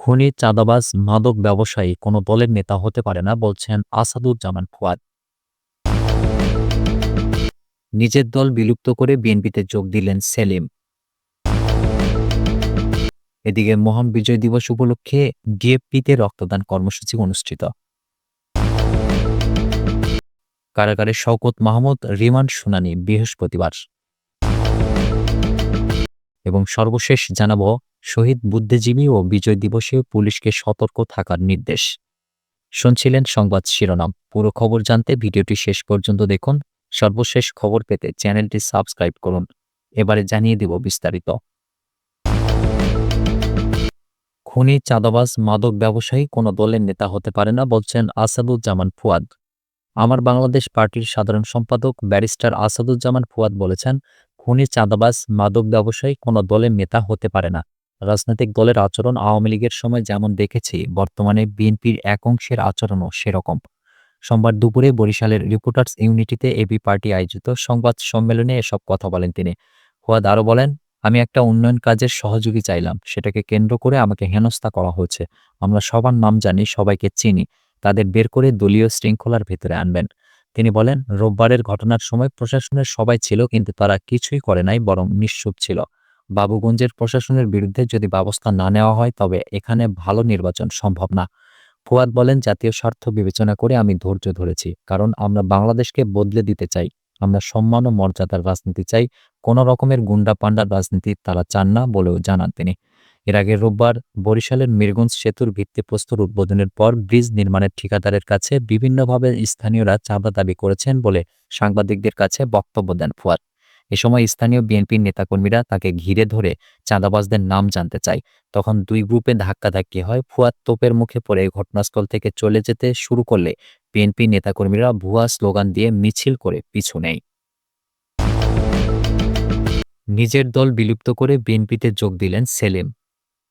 খুনি, চাঁদাবাজ, মাদক ব্যবসায়ী কোনো দলের নেতা হতে পারে না, বলছেন আসাদুজ্জামান ফুয়াদ। নিজের দল বিলুপ্ত করে বিএনপিতে যোগ দিলেন সেলিম। এদিকে মহান বিজয় দিবস উপলক্ষে ডিএফপিতে রক্তদান কর্মসূচি অনুষ্ঠিত। কারাগারে শওকত মাহমুদ, রিমান্ড শুনানি বৃহস্পতিবার। এবং সর্বশেষ জানাব শহীদ বুদ্ধিজীবী ও বিজয় দিবসে পুলিশকে সতর্ক থাকার নির্দেশ। শুনছিলেন সংবাদ শিরোনাম। পুরো খবর জানতে ভিডিওটি শেষ পর্যন্ত দেখুন। সর্বশেষ খবর পেতে চ্যানেলটি সাবস্ক্রাইব করুন। এবারে জানিয়ে দেব বিস্তারিত। খুনি, চাঁদাবাজ, মাদক ব্যবসায়ী কোনো দলের নেতা হতে পারে না বলছেন আসাদুজ্জামান ফুয়াদ। আমার বাংলাদেশ পার্টির সাধারণ সম্পাদক ব্যারিস্টার আসাদুজ্জামান ফুয়াদ বলেছেন, খুনি, চাঁদাবাজ, মাদক ব্যবসায়ী কোনো দলের নেতা হতে পারে না। রাজনৈতিক দলের আচরণ আওয়ামী লীগের সময় যেমন দেখেছি, বর্তমানে বিএনপির এক অংশের আচরণও সেরকম। সোমবার দুপুরে বরিশালের রিপোর্টার্স ইউনিটিতে এবি পার্টি আয়োজিত সংবাদ সম্মেলনে এসব কথা বলেন তিনি। ফুয়াদ আরও বলেন, আমি একটা উন্নয়ন কাজের সহযোগী চাইলাম। সেটাকে কেন্দ্র করে আমাকে হেনস্থা করা হয়েছে। আমরা সবার নাম জানি, সবাইকে চিনি। তাদের বের করে দলীয় শৃঙ্খলার ভেতরে আনবেন। তিনি বলেন, রোববারের ঘটনার সময় প্রশাসনের সবাই ছিল, কিন্তু তারা কিছুই করে নাই, বরং নিশ্চুপ ছিল। বাবুগঞ্জের প্রশাসনের বিরুদ্ধে যদি ব্যবস্থা না নেওয়া হয়, তবে এখানে ভালো নির্বাচন সম্ভব না। ফুয়াদ বলেন, জাতীয় স্বার্থ বিবেচনা করে আমি ধৈর্য ধরেছি, কারণ আমরা বাংলাদেশকে বদলে দিতে চাই। আমরা সম্মান ও মর্যাদার রাজনীতি চাই। কোনো রকমের গুন্ডা পান্ডার রাজনীতি তারা চান না বলেও জানান তিনি। এর আগে রোববার বরিশালের মিরগঞ্জ সেতুর ভিত্তিপ্রস্তর উদ্বোধনের পর ব্রিজ নির্মাণের ঠিকাদারের কাছে বিভিন্নভাবে স্থানীয়রা চাঁদা দাবি করেছেন বলে সাংবাদিকদের কাছে বক্তব্য দেন ফুয়াদ। এ সময় স্থানীয় বিএনপির নেতাকর্মীরা তাকে ঘিরে ধরে চাঁদাবাজদের নাম জানতে চায়। তখন দুই গ্রুপে ধাক্কাধাক্কি হয়। ফুয়াদ তোপের মুখে পড়ে ঘটনাস্থল থেকে চলে যেতে শুরু করলে বিএনপি নেতাকর্মীরা ভুয়া স্লোগান দিয়ে মিছিল করে পিছু নেয়। নিজের দল বিলুপ্ত করে বিএনপিতে যোগ দিলেন সেলিম।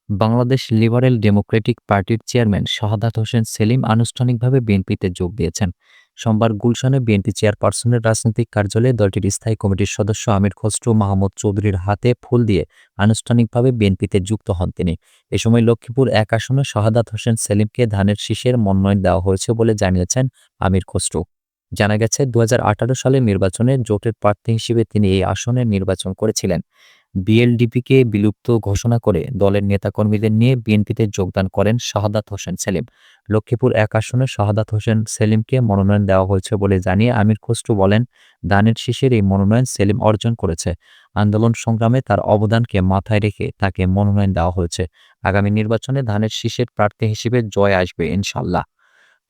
বাংলাদেশ লিবারেল ডেমোক্রেটিক পার্টির চেয়ারম্যান শাহাদাত হোসেন সেলিম আনুষ্ঠানিকভাবে বিএনপিতে যোগ দিয়েছেন। সোমবার গুলশানে বিএনপি চেয়ারপারসনের রাজনৈতিক কার্যালয়ে দলটির স্থায়ী কমিটির সদস্য আমির খসরু মাহমুদ চৌধুরীর হাতে ফুল দিয়ে আনুষ্ঠানিকভাবে বিএনপিতে যুক্ত হন তিনি। এ সময় লক্ষ্মীপুর এক আসনে শাহাদাত হোসেন সেলিমকে ধানের শীষের মনোনয়ন দেওয়া হয়েছে বলে জানিয়েছেন আমির খসরু। জানা গেছে দু হাজার আঠারো সালের নির্বাচনে জোটের প্রার্থী হিসেবে তিনি এই আসনে নির্বাচন করেছিলেন। বিএলডিপিকে বিলুপ্ত ঘোষণা করে দলের নেতাকর্মীদের নিয়ে বিএনপিতে যোগদান করেন শাহাদাত হোসেন সেলিম। লক্ষ্মীপুর এক আসনে শাহাদাত হোসেন সেলিমকে মনোনয়ন দেওয়া হয়েছে বলে জানিয়ে আমির খসরু বলেন, দানের শীষের এই মনোনয়ন সেলিম অর্জন করেছে। আন্দোলন সংগ্রামে তার অবদানকে মাথায় রেখে তাকে মনোনয়ন দেওয়া হয়েছে। আগামী নির্বাচনে ধানের শীষের প্রার্থী হিসেবে জয় আসবে ইনশাল্লাহ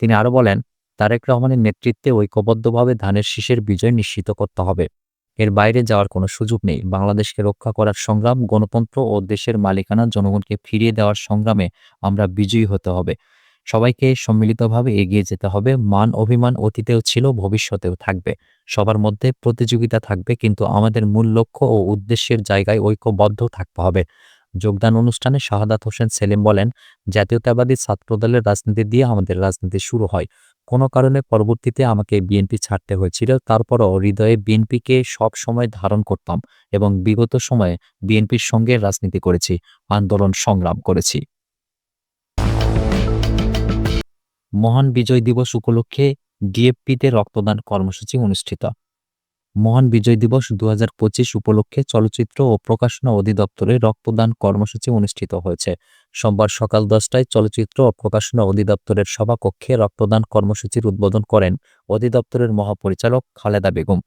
তিনি আরও বলেন, তারেক রহমানের নেতৃত্বে ঐক্যবদ্ধভাবে ধানের শীষের বিজয় নিশ্চিত করতে হবে। এর বাইরে যাওয়ার কোনো সুযোগ নেই। বাংলাদেশকে রক্ষা করার সংগ্রাম, গণতন্ত্র ও দেশের মালিকানা জনগণকে ফিরিয়ে দেওয়ার সংগ্রামে আমরা বিজয়ী হতে হবে। সবাইকে সম্মিলিতভাবে এগিয়ে যেতে হবে। মান অভিমান অতীতেও ছিল, ভবিষ্যতেও থাকবে। সবার মধ্যে প্রতিযোগিতা থাকবে, কিন্তু আমাদের মূল লক্ষ্য ও উদ্দেশ্যের জায়গায় ঐক্যবদ্ধ থাকতে হবে। যোগদান অনুষ্ঠানে শাহাদাত হোসেন সেলিম বলেন, জাতীয়তাবাদী ছাত্রদলের রাজনীতি দিয়ে আমাদের রাজনীতি শুরু হয়। কোনো কারণে পরবর্তীতে আমাকে বিএনপি ছাড়তে হয়েছিল, তারপরও হৃদয়ে বিএনপিকে সব সময় ধারণ করতাম এবং বিগত সময়ে বিএনপির সঙ্গে রাজনীতি করেছি, আন্দোলন সংগ্রাম করেছি। মহান বিজয় দিবস উপলক্ষে ডিএফপিতে রক্তদান কর্মসূচি অনুষ্ঠিত। মহান বিজয় দিবস দু হাজার পঁচিশ উপলক্ষে চলচ্চিত্র ও প্রকাশনা অধিদপ্তরে রক্তদান কর্মসূচি অনুষ্ঠিত হয়েছে। সোমবার সকাল দশটায় চলচ্চিত্র ও প্রকাশনা অধিদপ্তরের সভাকক্ষে রক্তদান কর্মসূচির উদ্বোধন করেন অধিদপ্তরের মহাপরিচালক খালেদা বেগম।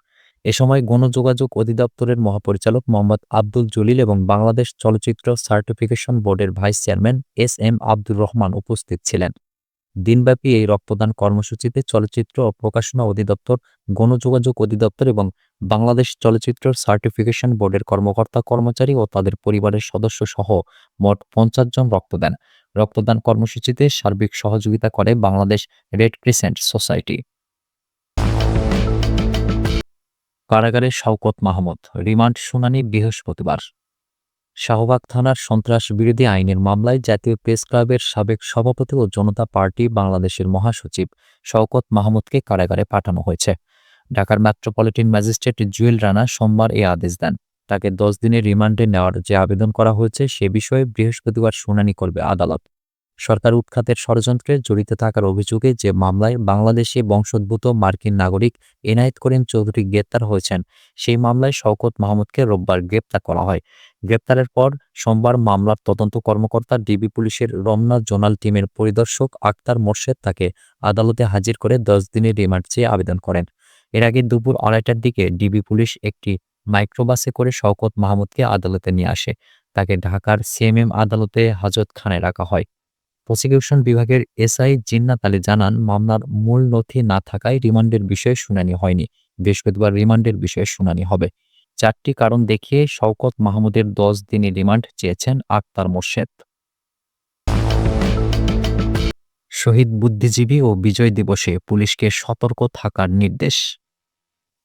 এ সময় গণযোগাযোগ অধিদপ্তরের মহাপরিচালক মোহাম্মদ আব্দুল জলিল এবং বাংলাদেশ চলচ্চিত্র সার্টিফিকেশন বোর্ডের vice chairman S M Abdur Rahman উপস্থিত ছিলেন। দিনব্যাপী এই রক্তদান কর্মসূচিতে চলচ্চিত্র ও প্রকাশনা অধিদপ্তর, গণযোগাযোগ অধিদপ্তর এবং বাংলাদেশ চলচ্চিত্র সার্টিফিকেশন বোর্ডের কর্মকর্তা কর্মচারী ও তাদের পরিবারের সদস্য সহ মোট পঞ্চাশ জন রক্ত দেন রক্তদান কর্মসূচিতে সার্বিক সহযোগিতা করে বাংলাদেশ রেড ক্রিসেন্ট সোসাইটি। কারাগারে শওকত মাহমুদ, রিমান্ড শুনানি বৃহস্পতিবার। শাহবাগ থানার সন্ত্রাস বিরোধী আইনের মামলায় জাতীয় প্রেস ক্লাবের সাবেক সভাপতি ও জনতা পার্টি বাংলাদেশের মহাসচিব শওকত মাহমুদকে কারাগারে পাঠানো হয়েছে। ঢাকার মেট্রোপলিটন ম্যাজিস্ট্রেট জুয়েল রানা সোমবার এ আদেশ দেন। তাকে দশ দিনের রিমান্ডে নেওয়ার যে আবেদন করা হয়েছে সে বিষয়ে বৃহস্পতিবার শুনানি করবে আদালত। সরকার উৎখাতের ষড়যন্ত্রে জড়িত থাকার অভিযোগে যে মামলায় বাংলাদেশি বংশোদ্ভূত মার্কিন নাগরিক এনায়েত করিম চৌধুরী গ্রেপ্তার হয়েছেন, সেই মামলায় শওকত মাহমুদকে রোববার গ্রেপ্তার করা হয়। গ্রেপ্তারের পর সোমবার মামলার তদন্ত কর্মকর্তা ডিবি পুলিশের রমনা জোনাল টিমের পরিদর্শক আক্তার মোর্শেদ তাকে আদালতে হাজির করে দশ দিনের রিমান্ড চেয়ে আবেদন করেন। এর আগে দুপুর আড়াইটার দিকে ডিবি পুলিশ একটি মাইক্রোবাসে করে শওকত মাহমুদকে আদালতে নিয়ে আসে। তাকে ঢাকার সিএমএম আদালতে হাজতখানায় রাখা হয়। প্রসিকিউশন বিভাগের এসআই জিন্নাত আলী জানান, মামলার মূল নথি না থাকায় রিমান্ডের বিষয়ে শুনানি হয়নি। বৃহস্পতিবার রিমান্ডের বিষয়ে শুনানি হবে। চারটি কারণ দেখিয়ে শওকত মাহমুদের দশ দিনের রিমান্ড চেয়েছেন আক্তার মোর্শেদ। শহীদ বুদ্ধিজীবী ও বিজয় দিবসে পুলিশকে সতর্ক থাকার নির্দেশ।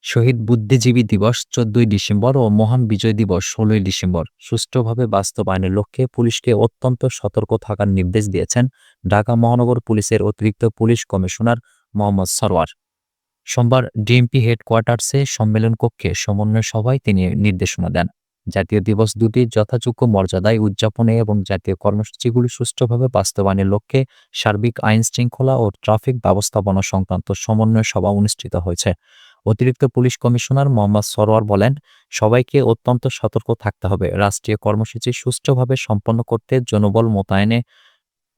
শহীদ বুদ্ধিজীবী দিবস চোদ্দই ডিসেম্বর ও মহান বিজয় দিবস ষোলোই ডিসেম্বর। সুষ্ঠুভাবে বাস্তবায়নের লক্ষ্যে পুলিশকে অত্যন্ত সতর্ক থাকার নির্দেশ দিয়েছেন ঢাকা মহানগর পুলিশের অতিরিক্ত পুলিশ কমিশনার মোহাম্মদ সরওয়ার। সোমবার ডিএমপি হেডকোয়ার্টার্সে সম্মেলন কক্ষে সমন্বয় সভায় তিনি নির্দেশনা দেন। জাতীয় দিবস দুটি যথাযোগ্য মর্যাদায় উদযাপনে এবং জাতীয় কর্মসূচিগুলি সুষ্ঠুভাবে বাস্তবায়নের লক্ষ্যে সার্বিক আইন শৃঙ্খলা ও ট্রাফিক ব্যবস্থাপনা সংক্রান্ত সমন্বয় সভা অনুষ্ঠিত হয়েছে। অতিরিক্ত পুলিশ কমিশনার মোহাম্মদ সরোয়ার বলেন, সবাইকে অত্যন্ত সতর্ক থাকতে হবে। রাষ্ট্রীয় কর্মসূচি সুষ্ঠুভাবে সম্পন্ন করতে জনবল মোতায়েনে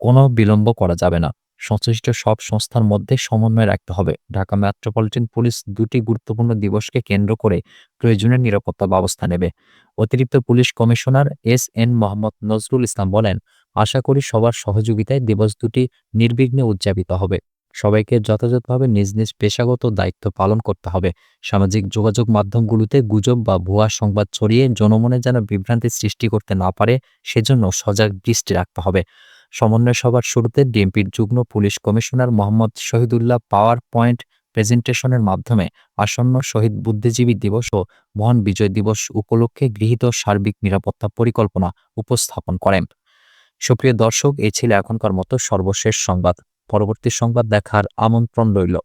কোনো বিলম্ব করা যাবে না। সংশ্লিষ্ট সব সংস্থার মধ্যে সমন্বয় রাখতে হবে। ঢাকা মেট্রোপলিটন পুলিশ দুটি গুরুত্বপূর্ণ দিবসকে কেন্দ্র করে প্রয়োজনীয় নিরাপত্তা ব্যবস্থা নেবে। অতিরিক্ত police commissioner S N Mohammad Nazrul Islam বলেন, আশা করি সবার সহযোগিতায় দিবস দুটি নির্বিঘ্নে উদযাপিত হবে। সবাইকে যথাযথভাবে নিজ নিজ পেশাগত দায়িত্ব পালন করতে হবে। সামাজিক যোগাযোগ মাধ্যমগুলোতে গুজব বা ভুয়া সংবাদ ছড়িয়ে জনমনে যেন বিভ্রান্তি সৃষ্টি করতে না পারে, সেজন্য সজাগ দৃষ্টি রাখতে হবে। সমন্বয় সভার শুরুতে ডিএমপির যুগ্ম police commissioner Mohammad Shahidullah power point প্রেজেন্টেশনের মাধ্যমে আসন্ন শহীদ বুদ্ধিজীবী দিবস ও মহান বিজয় দিবস উপলক্ষে গৃহীত সার্বিক নিরাপত্তা পরিকল্পনা উপস্থাপন করেন। সুপ্রিয় দর্শক, এ ছিল এখনকার মতো সর্বশেষ সংবাদ। পরবর্তী সংবাদ দেখার আমন্ত্রণ রইল।